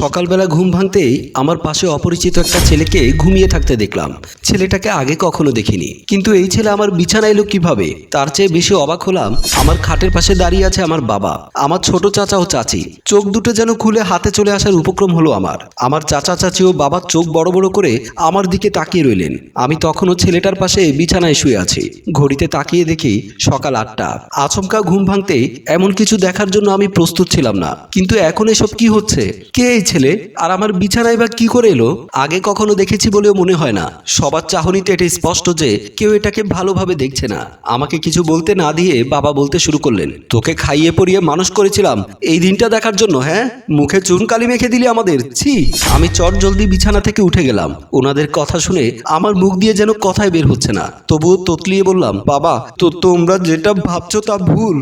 সকালবেলা ঘুম ভাঙতেই আমার পাশে অপরিচিত একটা ছেলেকে ঘুমিয়ে থাকতে দেখলাম। ছেলেটাকে আগে কখনো দেখিনি। কিন্তু এই ছেলে আমার বিছানায় এলো কীভাবে? তার চেয়ে বেশি অবাক হলাম আমার খাটের পাশে দাঁড়িয়ে আছে আমার বাবা। আমার ছোট চাচা ও চাচি। চোখ দুটো যেন খুলে হাতে চলে আসার উপক্রম হলো আমার। আমার চাচা, চাচি ও বাবার চোখ বড় বড় করে আমার দিকে তাকিয়ে রইলেন। আমি তখনও ছেলেটার পাশে বিছানায় শুয়ে আছি। ঘড়িতে তাকিয়ে দেখি সকাল আটটা। আচমকা ঘুম ভাঙতেই এমন কিছু দেখার জন্য আমি প্রস্তুত ছিলাম না। কিন্তু এখন এসব কি হচ্ছে? কে এই ছেলে, আর আমার বিছানায় বা কি করে এলো? আগে কখনো দেখেছি বলেও মনে হয় না। সবার চাহনিতে এটা স্পষ্ট যে, কেউ এটাকে ভালোভাবে দেখছে না। আমাকে কিছু বলতে না দিয়ে বাবা বলতে শুরু করলেন, তোকে খাইয়ে পরিয়ে মানুষ করেছিলাম। এই দিনটা দেখার জন্য হ্যাঁ? মুখে চুন কালি মেখে দিলি আমাদের, ছি! আমি চট জলদি বিছানা থেকে উঠে গেলাম। ওনাদের কথা শুনে আমার মুখ দিয়ে যেন কথাই বের হচ্ছে না। তবুও তোতলিয়ে বললাম, বাবা, তো তোমরা যেটা ভাবছ তা ভুল।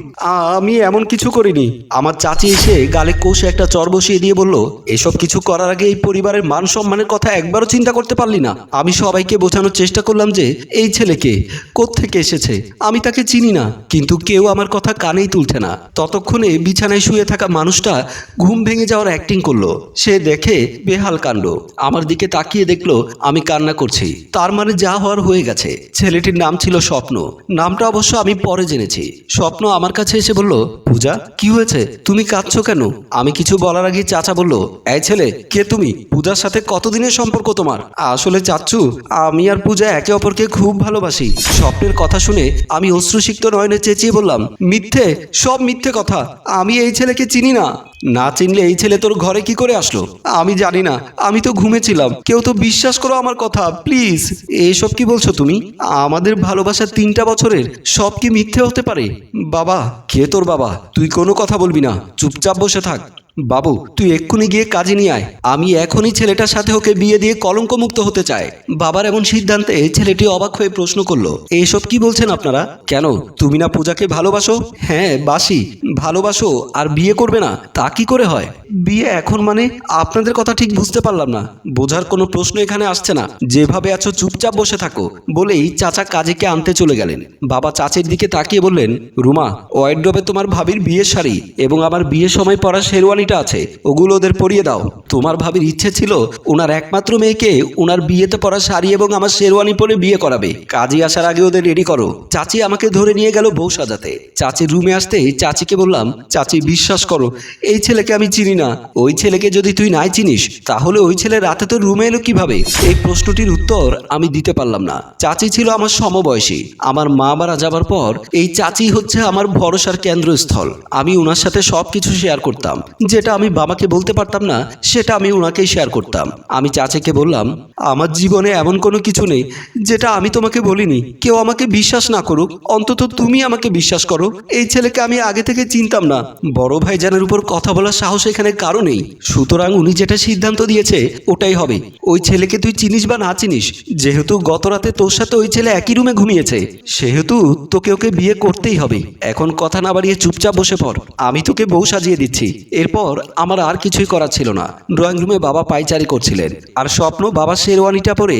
আমি এমন কিছু করিনি। আমার চাচি এসে গালে কোষে একটা চর বসিয়ে দিয়ে বলল এসব কিছু করার আগে এই পরিবারের মান সম্মানের কথা একবারও চিন্তা করতে পারলি না। আমি সবাইকে বোঝানোর চেষ্টা করলাম যে, এই ছেলেকে কোত্থেকে এসেছে? আমি তাকে চিনি না, কিন্তু কেউ আমার কথা কানেই তুলছে না। ততক্ষণে বিছানায় শুয়ে থাকা মানুষটা ঘুম ভেঙে যাওয়ার অ্যাক্টিং করল। সে দেখে বেহাল কাণ্ড। আমার দিকে তাকিয়ে দেখল, আমি কান্না করছি। তার মানে যা হওয়ার হয়ে গেছে। ছেলেটির নাম ছিল স্বপ্ন। নামটা অবশ্য আমি পরে জেনেছি। স্বপ্ন আমার কাছে এসে বলল, পূজা, কি হয়েছে? তুমি কাঁদছো কেন? আমি কিছু বলার আগে চাচা বলল এই ছেলে, কে তুমি? পূজার সাথে কতদিনের সম্পর্ক তোমার? আসলে চাচ্ছু আমি আর পূজা একে অপরকে খুব ভালোবাসি। স্বপ্নের কথা শুনে আমি অশ্রুসিক্ত নয়নে চেঁচিয়ে বললাম, মিথ্যে? সব মিথ্যে কথা। আমি এই ছেলেকে চিনি না। না চিনলে এই ছেলে তোর ঘরে কি করে আসলো? আমি জানি না। আমি তো ঘুমেছিলাম। কেউ তো বিশ্বাস করো আমার কথা, প্লিজ। এসব কি বলছো তুমি? আমাদের ভালোবাসা তিনটা বছরের। সব কি মিথ্যে হতে পারে? বাবা, কে তোর বাবা? তুই কোনো কথা বলবি না। চুপচাপ বসে থাক। বাবু, তুই এক্ষুনি গিয়ে কাজে নিয়ে আয়। আমি এখনই ছেলেটার সাথে ওকে বিয়ে দিয়ে কলঙ্ক মুক্ত হতে চাই। বাবার এমন সিদ্ধান্তে ছেলেটি অবাক হয়ে প্রশ্ন করল, এসব কি বলছেন আপনারা? কেন, তুমি না পূজাকে ভালোবাসো? হ্যাঁ বাসি, ভালোবাসো, আর বিয়ে করবে না, তা কি করে হয়? বিয়ে এখন মানে? আপনাদের কথা ঠিক বুঝতে পারলাম না। বোঝার কোনো প্রশ্ন এখানে আসছে না। যেভাবে আছো চুপচাপ বসে থাকো। বলেই চাচা কাজেকে আনতে চলে গেলেন। বাবা চাচির দিকে তাকিয়ে বললেন, রুমা ওয়াইড্রবে তোমার ভাবির বিয়ের শাড়ি এবং আমার বিয়ের সময় পড়া পরা শেরওয়ানিটা আছে, ওগুলো ওদের পরিয়ে দাও। তোমার ভাবির ইচ্ছে ছিল ওনার একমাত্র মেয়েকে ওনার বিয়েতে পরা শাড়ি এবং আমার শেরওয়ানি পরে বিয়ে করাবে। কাজী আসার আগে ওদের রেডি করো। চাচি আমাকে ধরে নিয়ে গেল বউ সাজাতে। চাচির রুমে আসতে চাচিকে বললাম, চাচি, বিশ্বাস করো, এই ছেলেকে আমি চিনি না। ওই ছেলেকে যদি তুই নাই চিনিস, তাহলে ওই ছেলে রাতে তোর রুমে এলো কীভাবে? এই প্রশ্নটির উত্তর আমি দিতে পারলাম না। চাচি ছিল আমার সমবয়সী। আমার মা মারা যাবার পর এই চাচি হচ্ছে আমার ভরসার কেন্দ্রস্থল। আমি ওনার সাথে সব কিছু শেয়ার করতাম। যেটা আমি বাবাকে বলতে পারতাম না, সেটা আমি ওনাকেই শেয়ার করতাম। আমি চাচিকে বললাম, আমার জীবনে এমন কোনো কিছু নেই, যেটা আমি তোমাকে বলিনি। কেউ আমাকে বিশ্বাস না করুক, অন্তত তুমি আমাকে বিশ্বাস করো। এই ছেলেকে আমি আগে থেকে চিনতাম না। বড় ভাই ভাইজানের উপর কথা বলার সাহস এখানে কারও নেই। সুতরাং উনি যেটা সিদ্ধান্ত দিয়েছে, ওটাই হবে। ওই ছেলেকে তুই চিনিস বা না চিনিস, যেহেতু গত রাতে তোর সাথে ওই ছেলে একই রুমে ঘুমিয়েছে, সেহেতু তোকে ওকে বিয়ে করতেই হবে। এখন কথা না বাড়িয়ে চুপচাপ বসে পড়। আমি তোকে বউ সাজিয়ে দিচ্ছি। এরপর আমার আর কিছুই করার ছিল না। ড্রয়িং রুমে বাবা পাইচারি করছিলেন আর স্বপ্ন বাবা শেরওয়ানিটা পরে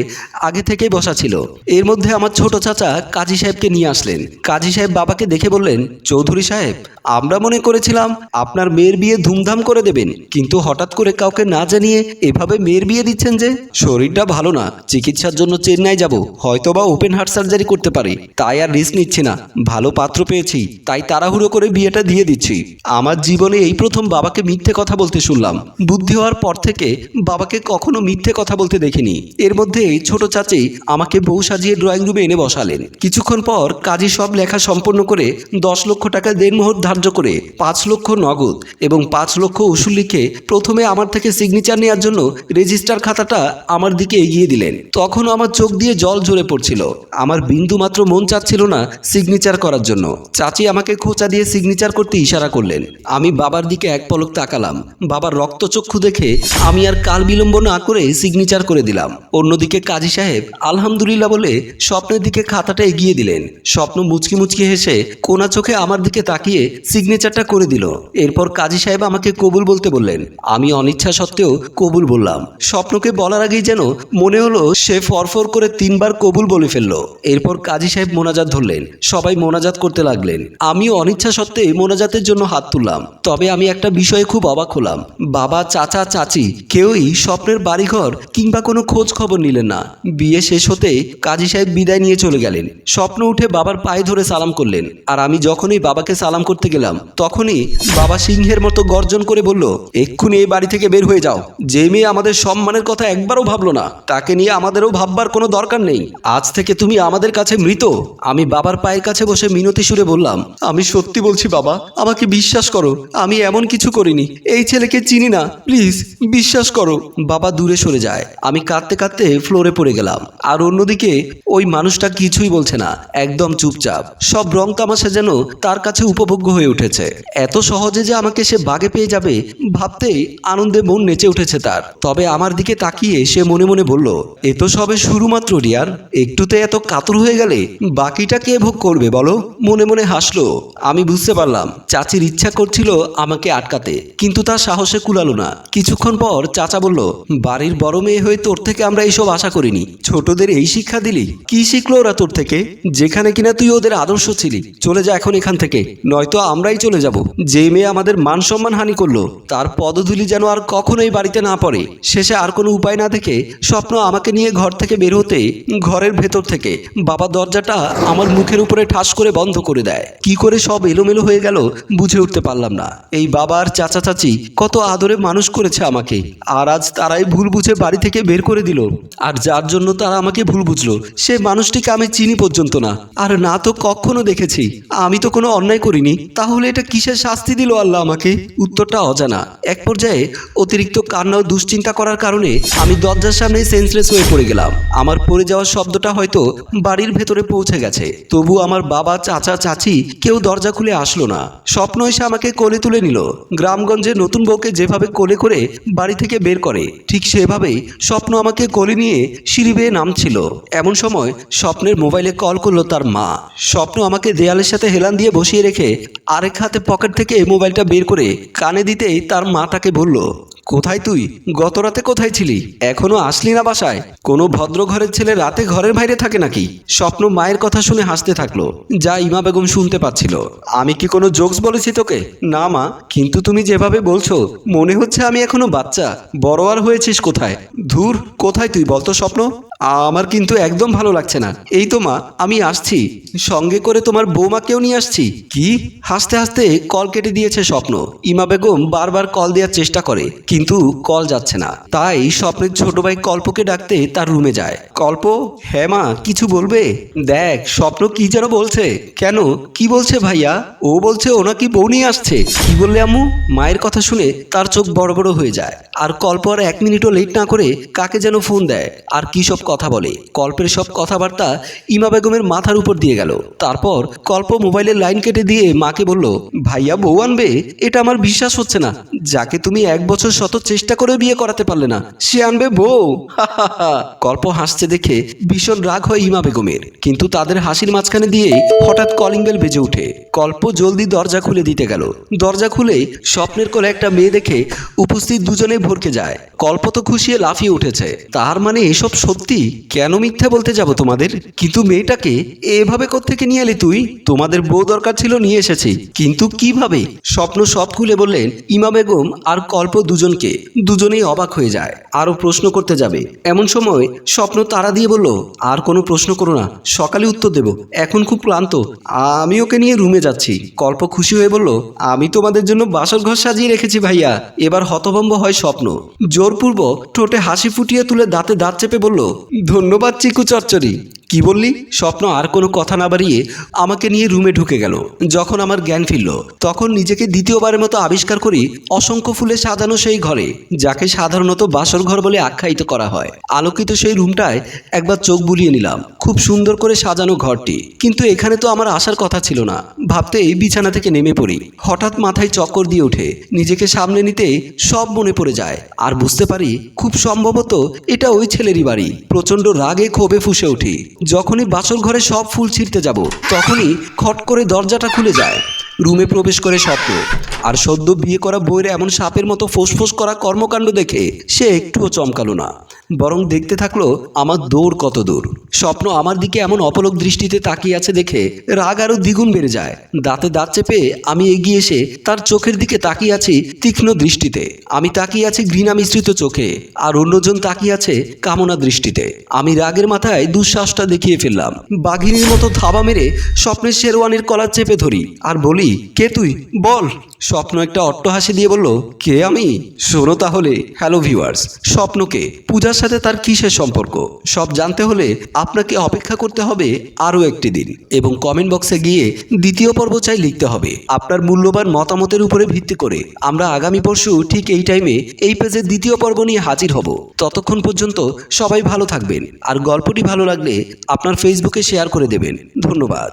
আগে থেকেই বসা ছিল। এর মধ্যে আমার ছোট চাচা কাজী সাহেবকে নিয়ে আসলেন। কাজী সাহেব বাবাকে দেখে বললেন, চৌধুরী সাহেব, আমরা মনে করেছিলাম আপনার মেয়ের বিয়ে ধুমধাম করে দেবেন, কিন্তু হঠাৎ করে কাউকে না জানিয়ে এভাবে মেয়ের বিয়ে দিচ্ছেন যে? শরীরটা ভালো না, চিকিৎসার জন্য চেন্নাই যাব হয়তো বা ওপেন হার্ট সার্জারি করতে পারি। তাই আর রিস্ক নিচ্ছি না, ভালো পাত্র পেয়েছি, তাই তাড়াহুড়ো করে বিয়েটা দিয়ে দিচ্ছি। আমার জীবনে এই প্রথম বাবাকে মিথ্যে কথা বলতে শুনলাম। বুদ্ধি হওয়ার পর থেকে বাবাকে কখনো মিথ্যে কথা বলতে দেখিনি। এর মধ্যে ছোট চাচি আমাকে বউ সাজিয়ে ড্রয়িং রুমে এনে বসালেন। কিছুক্ষণ পর কাজী সব লেখা সম্পন্ন করে দশ লক্ষ টাকা দেনমোহর ধার্য করে পাঁচ লক্ষ নগদ এবং পাঁচ লক্ষ উসুল লিখে প্রথমে আমার থেকে সিগনেচার নেওয়ার জন্য রেজিস্টার খাতাটা আমার দিকে এগিয়ে দিলেন। তখন আমার চোখ দিয়ে জল ঝরে পড়ছিল। আমার বিন্দু মাত্র মন চাচ্ছিল না সিগনেচার করার জন্য। চাচি আমাকে খোঁচা দিয়ে সিগনেচার করতে ইশারা করলেন। আমি বাবার দিকে এক পলক তাকালাম। বাবার রক্তচক্ষু দেখে আমি আর কাল বিলম্ব না করে সিগনেচার করে দিলাম। অন্যদিকে কাজী সাহেব আলহামদুলিল্লাহ বলে স্বপ্নের দিকে খাতাটা এগিয়ে দিলেন। স্বপ্ন মুচকি মুচকি হেসে কোনা চোখে আমার দিকে তাকিয়ে সিগনেচারটা করে দিল। এরপর কাজী সাহেব আমাকে কবুল বলতে বললেন। আমি অনিচ্ছা সত্ত্বেও কবুল বললাম। স্বপ্নকে বলার আগেই যেন মনে হলো সে ফরফর করে তিনবার কবুল বলে ফেলল। এরপর কাজী সাহেব মোনাজাত ধরলেন। সবাই মোনাজাত করতে লাগলেন। আমিও অনিচ্ছা সত্ত্বে মোনাজাতের জন্য হাত তুললাম। তবে আমি একটা বিষয়ে খুব অবাক হলাম। বাবা, চাচা, চাচি, কেউই স্বপ্নের বাড়িঘর কিংবা কোনো খোঁজ খবর নিলেন না। বিয়ে শেষ হতে কাজী সাহেব বিদায় নিয়ে চলে গেলেন। স্বপ্ন উঠে বাবার পায়ে ধরে সালাম করলেন। আর আমি যখনই বাবাকে সালাম করতে গেলাম, তখনই বাবা সিংহের মতো গর্জন করে বলল, এক্ষুনি এই বাড়ি থেকে বের হয়ে যাও। যে মেয়ে আমাদের সম্মানের কথা একবারও ভাবলো না, তাকে নিয়ে আমাদেরও ভাববার কোনো দরকার নেই। আজ থেকে তুমি আমাদের কাছে মৃত। আমি বাবার পায়ের কাছে বসে মিনতি সুরে বললাম, আমি সত্যি বলছি বাবা, আমাকে বিশ্বাস করো, আমি এমন কিছু করিনি। এই ছেলেকে চিনি না, প্লিজ বিশ্বাস করো। বাবা দূরে সরে যায়। আমি কাঁদতে কাঁদতে ফ্লোরে পড়ে গেলাম। আর অন্যদিকে ওই মানুষটা কিছুই বলছে না, একদম চুপচাপ। সব রং তামাশা যেন তার কাছে উপভোগ্য হয়ে উঠেছে। এত সহজে যে আমাকে সে বাগে পেয়ে যাবে, ভাবতেই আনন্দে মন নেচে উঠেছে তার। তবে আমার দিকে তাকিয়ে সে মনে মনে বলল, এ তো সবে শুরু মাত্র রিয়ার। একটুতে এত কাতর হয়ে গেলে বাকিটা কে ভোগ করবে বলো? মনে মনে হাসলো। আমি বুঝতে পারলাম, চাচির ইচ্ছা করছিল আমাকে আটকাতে। কিন্তু তার সাহসে কুলালো না। কিছুক্ষণ পর চাচা বলল, বাড়ির বড় মেয়ে হয়ে তোর থেকে আমরা এইসব আশা করিনি। ছোটদের এই শিক্ষা দিলি। কি শিখলো ওরা তোর থেকে? যেখানে কিনা তুই ওদের আদর্শ ছিলি। চলে যা এখন এখান থেকে। নয়তো আমরাই চলে যাব। যে মেয়ে আমাদের মান সম্মান হানি করল, তার পদধূলি যেন আর কখনোই বাড়িতে না পড়ে। শেষে আর কোনো উপায় না দেখে স্বপ্ন আমাকে নিয়ে ঘর থেকে বের হতে, ঘরের ভেতর থেকে বাবা দরজাটা আমার মুখের উপরে ঠাস করে বন্ধ করে দেয়। কি করে সব এলোমেলো হয়ে গেল বুঝে উঠতে পারলাম না। এই বাবার চাচা চাচি কত আদরে মানুষ করেছে আমাকে। আর আজ তারাই ভুল বুঝে বাড়ি থেকে বের করে দিল। আর যার জন্য তারা আমাকে ভুল বুঝলো, সে মানুষটিকে আমি চিনি পর্যন্ত না। আর না তো কখনো দেখেছি। আমি তো কোনো অন্যায় করিনি। তাহলে এটা কিসের শাস্তি দিল আল্লাহ আমাকে? উত্তরটা অজানা। এক পর্যায়ে অতিরিক্ত কান্না ও দুশ্চিন্তা করার কারণে আমি দরজার সামনে সেন্সলেস হয়ে পড়ে গেলাম। আমার পড়ে যাওয়ার শব্দটা হয়তো বাড়ির ভেতরে পৌঁছে গেছে। তবু আমার বাবা, চাচা, চাচি কেউ দরজা খুলে আসলো না। স্বপ্ন এসে আমাকে কোলে তুলে নিল। গ্রামগঞ্জে নতুন বউকে যেভাবে কোলে করে বাড়ি থেকে বের করে, ঠিক সেভাবেই স্বপ্ন আমাকে কোলে নিয়ে সিঁড়ি বেয়ে নামছিল। এমন সময় স্বপ্নের মোবাইলে কল করল তার মা। স্বপ্ন আমাকে দেয়ালের সাথে হেলান দিয়ে বসিয়ে রেখে আরেক হাতে পকেট থেকে এই মোবাইলটা বের করে কানে দিতেই তার মা তাকে বলল কোথায় তুই? গত রাতে কোথায় ছিলি? এখনও আসলি না বাসায়? কোনো ভদ্র ঘরের ছেলে রাতে ঘরের বাইরে থাকে নাকি? স্বপ্ন মায়ের কথা শুনে হাসতে থাকল। যা ইমা বেগম শুনতে পাচ্ছিল। আমি কি কোনো জোকস বলেছি তোকে? না, মা। কিন্তু তুমি যেভাবে বলছো, মনে হচ্ছে আমি এখনও বাচ্চা। বড় আর হয়েছিস কোথায়? ধুর, কোথায় তুই বলতো স্বপ্ন? আমার কিন্তু একদম ভালো লাগছে না। এই তো মা, আমি আসছি। সঙ্গে করে তোমার বৌমাকেও নিয়ে আসছি। কি? হাসতে হাসতে কল কেটে দিয়েছে স্বপ্ন। ইমা বেগম বারবার কল দেওয়ার চেষ্টা করে, কিন্তু কল যাচ্ছে না। তাই স্বপ্নের ছোট ভাই কল্পকে ডাকতে তার রুমে যায়। কল্প হ্যাঁ মা, কিছু বলবে? দেখ, স্বপ্ন কি যেন বলছে? কেন? কি বলছে ভাইয়া? ও বলছে ও নাকি বউ নিয়ে আসছে। কি বললে আম্মু? মায়ের কথা শুনে তার চোখ বড় বড় হয়ে যায়। আর কল্প আর এক মিনিটও লেট না করে কাকে যেন ফোন দেয়। আর কি সব কথা বলে। কল্পের সব কথাবার্তা ইমা বেগমের মাথার উপর দিয়ে গেল। তারপর কল্প মোবাইলের লাইন কেটে দিয়ে মাকে বলল, ভাইয়া বউ আনবে? এটা আমার বিশ্বাস হচ্ছে না। যাকে তুমি এক বছর শত চেষ্টা করে বিয়ে করাতে পারলে না, সে আনবে বউ। কল্প হাসছে দেখে ভীষণ রাগ হয় ইমা বেগমের। কিন্তু তাদের হাসির মাঝখানে দিয়ে হঠাৎ কলিং বেল বেজে ওঠে। কল্প জলদি দরজা খুলে দিতে গেল। দরজা খুলে স্বপ্নের কোলে একটা মেয়ে দেখে উপস্থিত দুজনে ভরকে যায়। কল্প তো খুশিয়ে লাফিয়ে উঠেছে। তার মানে এসব সত্যি? কেন মিথ্যা বলতে যাব তোমাদের? কিন্তু মেয়েটাকে এভাবে কোত্থেকে নিয়ে এলি তুই? তোমাদের বউ দরকার ছিল নিয়ে এসেছি। কিন্তু কীভাবে? স্বপ্ন সব খুলে বললেন ইমা বেগম আর কল্প দুজনকে। দুজনেই অবাক হয়ে যায়। আরও প্রশ্ন করতে যাবে। এমন সময় স্বপ্ন তারা দিয়ে বলল, আর কোনো প্রশ্ন করো না। সকালে উত্তর দেব। এখন খুব ক্লান্ত। আমি ওকে নিয়ে রুমে যাচ্ছি। কল্প খুশি হয়ে বলল, আমি তোমাদের জন্য বাসর ঘর সাজিয়ে রেখেছি ভাইয়া। এবার হতভম্ব হয় স্বপ্ন। জোরপূর্বক ঠোঁটে হাসি ফুটিয়ে তুলে দাঁতে দাঁত চেপে বলল ধন্যবাদ চিকু চচ্চড়ি। কি বললি? স্বপ্ন আর কোনো কথা না বাড়িয়ে আমাকে নিয়ে রুমে ঢুকে গেল। যখন আমার জ্ঞান ফিরল, তখন নিজেকে দ্বিতীয়বারের মতো আবিষ্কার করি অসংখ্য ফুলে সাজানো সেই ঘরে, যাকে সাধারণত বাসর ঘর বলে আখ্যায়িত করা হয়। আলোকিত সেই রুমটায় একবার চোখ বুলিয়ে নিলাম, খুব সুন্দর করে সাজানো ঘরটি। কিন্তু এখানে তো আমার আসার কথা ছিল না। ভাবতেই বিছানা থেকে নেমে পড়ি। হঠাৎ মাথায় চক্কর দিয়ে ওঠে। নিজেকে সামনে নিতে সব মনে পড়ে যায়। আর বুঝতে পারি, খুব সম্ভবত এটা ওই ছেলেরই বাড়ি। প্রচণ্ড রাগে ক্ষোভে ফুসে উঠি। যখনই বাসর ঘরে সব ফুল ছিঁড়তে যাব, তখনই খট করে দরজাটা খুলে যায়। রুমে প্রবেশ করে স্বপ্ন। আর সদ্য বিয়ে করা বইয়ের এমন সাপের মতো ফোসফোস করা কর্মকাণ্ড দেখে সে একটুও চমকালো না। বরং দেখতে থাকল, আমার দৌড় কত দূর। স্বপ্ন আমার দিকে এমন অপলক দৃষ্টিতে তাকিয়ে আছে দেখে রাগ আরও দ্বিগুণ বেড়ে যায়। দাঁতে দাঁত চেপে আমি এগিয়ে এসে তার চোখের দিকে তাকিয়ে আছি তীক্ষ্ণ দৃষ্টিতে। আমি তাকিয়ে আছি ঘৃণা মিশ্রিত চোখে, আর অন্যজন তাকিয়ে আছে কামনা দৃষ্টিতে। আমি রাগের মাথায় দুঃশ্বাসটা দেখিয়ে ফেললাম। বাঘিনীর মতো থাবা মেরে স্বপ্নের শেরওয়ানির কলার চেপে ধরি, আর বলি, কে তুই? বল। স্বপ্ন একটা অট্টহাসি দিয়ে বলল, কে আমি? শোনো তাহলে, হ্যালো ভিউয়ার্স, স্বপ্নকে পূজার সাথে তার কিসের সম্পর্ক? সব জানতে হলে আপনাকে অপেক্ষা করতে হবে আরও একটি দিন এবং কমেন্ট বক্সে গিয়ে দ্বিতীয় পর্ব চাই লিখতে হবে। আপনার মূল্যবান মতামতের উপরে ভিত্তি করে আমরা আগামী পরশু ঠিক এই টাইমে এই পেজের দ্বিতীয় পর্ব নিয়ে হাজির হব। ততক্ষণ পর্যন্ত সবাই ভালো থাকবেন। আর গল্পটি ভালো লাগলে আপনার ফেসবুকে শেয়ার করে দেবেন। ধন্যবাদ।